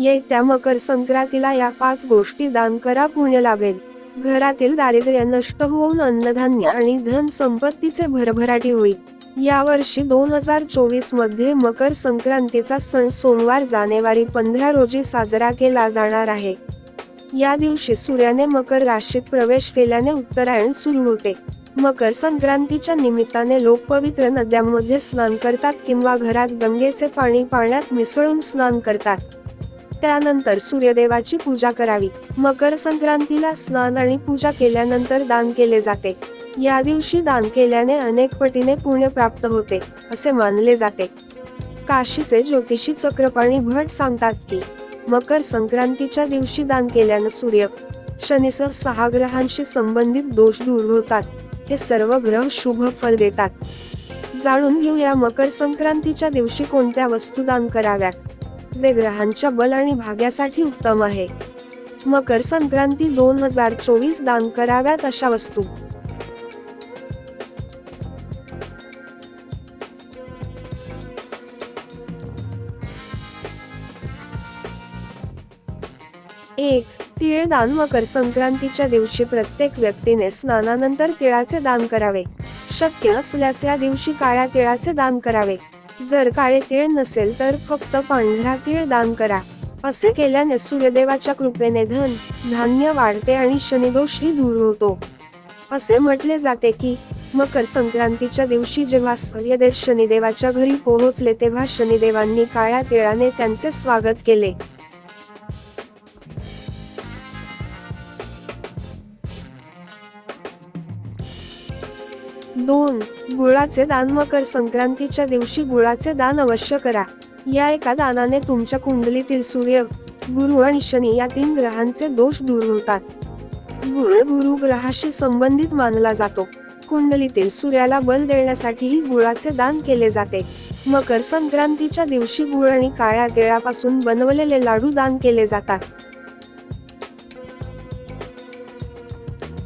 येत्या मकर संक्रांतीला या पाच गोष्टी दान करा पुण्य लाभेल. घरातील दारिद्र्य नष्ट होऊन अन्नधान्य आणि धन संपत्तीचे भरभराटी होईल. यावर्षी दोन हजार चोवीसमध्ये मकर संक्रांतीचा सण सोमवार जानेवारी पंधरा रोजी साजरा केला जाणार आहे. या दिवशी सूर्याने मकर राशीत प्रवेश केल्याने उत्तरायण सुरू होते. मकर संक्रांतीच्या निमित्ताने लोक पवित्र नद्यांमध्ये स्नान करतात किंवा घरात गंगेचे पाणी पाण्यात मिसळून स्नान करतात. त्यानंतर सूर्यदेवाची पूजा करावी. मकर संक्रांतीला स्नान आणि पूजा केल्यानंतर दान केले जाते. या दिवशी दान केल्याने अनेक पटीने पुण्य प्राप्त होते असे मानले जाते. काशीचे ज्योतिषी चक्रपाणी भट सांगतात की मकर संक्रांतीच्या दिवशी दान केल्यानं सूर्य शनिसह सहा ग्रहांशी संबंधित दोष दूर होतात. हे सर्व ग्रह शुभ फल देतात. जाणून घेऊया मकर संक्रांतीच्या दिवशी कोणत्या वस्तू दान कराव्यात. जे ग्रहांच्या बल आणि भाग्यासाठी उत्तम आहे. मकर संक्रांती दोन हजार चोवीस दान कराव्यात अशा वस्तू. एक तिळ दान मकर संक्रांतीच्या दिवशी प्रत्येक व्यक्तीने स्नानानंतर तिळाचे दान करावे. शक्य असल्यास या दिवशी काळ्या तिळाचे दान करावे. जर काळे तीळ नसेल तर फक्त पांढरा तीळ दान करा. असे केल्याने सूर्यदेवाच्या कृपेने धन धान्य वाढते आणि शनिदोषही दूर होतो. असे म्हटले जाते की मकर संक्रांतीच्या दिवशी जेव्हा सूर्यदेव शनिदेवाच्या घरी पोहोचले तेव्हा शनिदेवांनी काळ्या तिळाने त्यांचे स्वागत केले. दोन गुळाचे दान मकर संक्रांतीच्या दिवशी गुळाचे दान अवश्य करा. या एका दानाने तुमच्या कुंडलीतील सूर्य गुरु आणि शनी या तीन ग्रहांचे दोष दूर होतात. गुळ गुरु ग्रहाशी संबंधित मानला जातो. कुंडलीतील सूर्याला बल देण्यासाठीही गुळाचे दान केले जाते. मकर संक्रांतीच्या दिवशी गुळ आणि काळ्या तिळापासून बनवलेले लाडू दान केले जातात.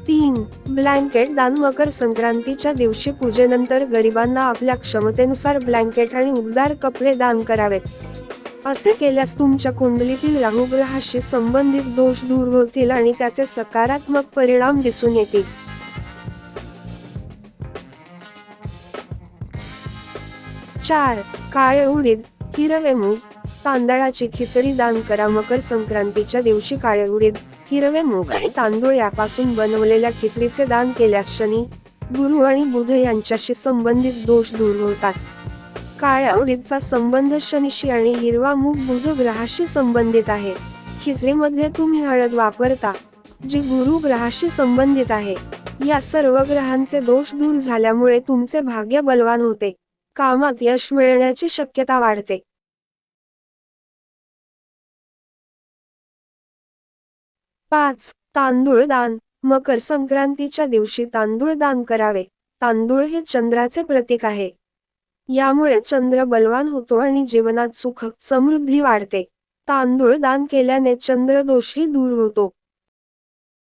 तीन. ब्लँकेट दान मकर संक्रांतीच्या दिवशी पूजेनंतर गरिबांना आपल्या क्षमतेनुसार ब्लँकेट आणि उबदार कपडे दान करावेत. असे केल्यास तुमच्या कुंडलीतील राहू ग्रहाशी संबंधित दोष दूर होतील आणि त्याचे सकारात्मक परिणाम दिसून येतील. चार. काळे उडीद हिरवे मूग तांदळाची खिचडी दान करा. मकर संक्रांतीच्या दिवशी काळे उडीद हिरवे मूग आणि तांदूळ यापासून बनवलेल्या खिचडीचे दान केल्यास शनी गुरु आणि बुध यांच्याशी संबंधित दोष दूर होतात. काळ्या उडीदचा संबंध शनीशी आणि हिरवा मूग बुध ग्रहाशी संबंधित आहे. खिचडीमध्ये तुम्ही हळद वापरता जी गुरु ग्रहाशी संबंधित आहे. या सर्व ग्रहांचे दोष दूर झाल्यामुळे तुमचे भाग्य बलवान होते. कामात यश मिळण्याची शक्यता वाढते. पाच तांदूळ दान. मकर संक्रांतीच्या दिवशी तांदूळ दान करावे. तांदूळ हे चंद्राचे प्रतीक आहे. यामुळे चंद्र बलवान होतो आणि जीवनात सुख समृद्धी वाढते. तांदूळ दान केल्याने चंद्रदोषही दूर होतो.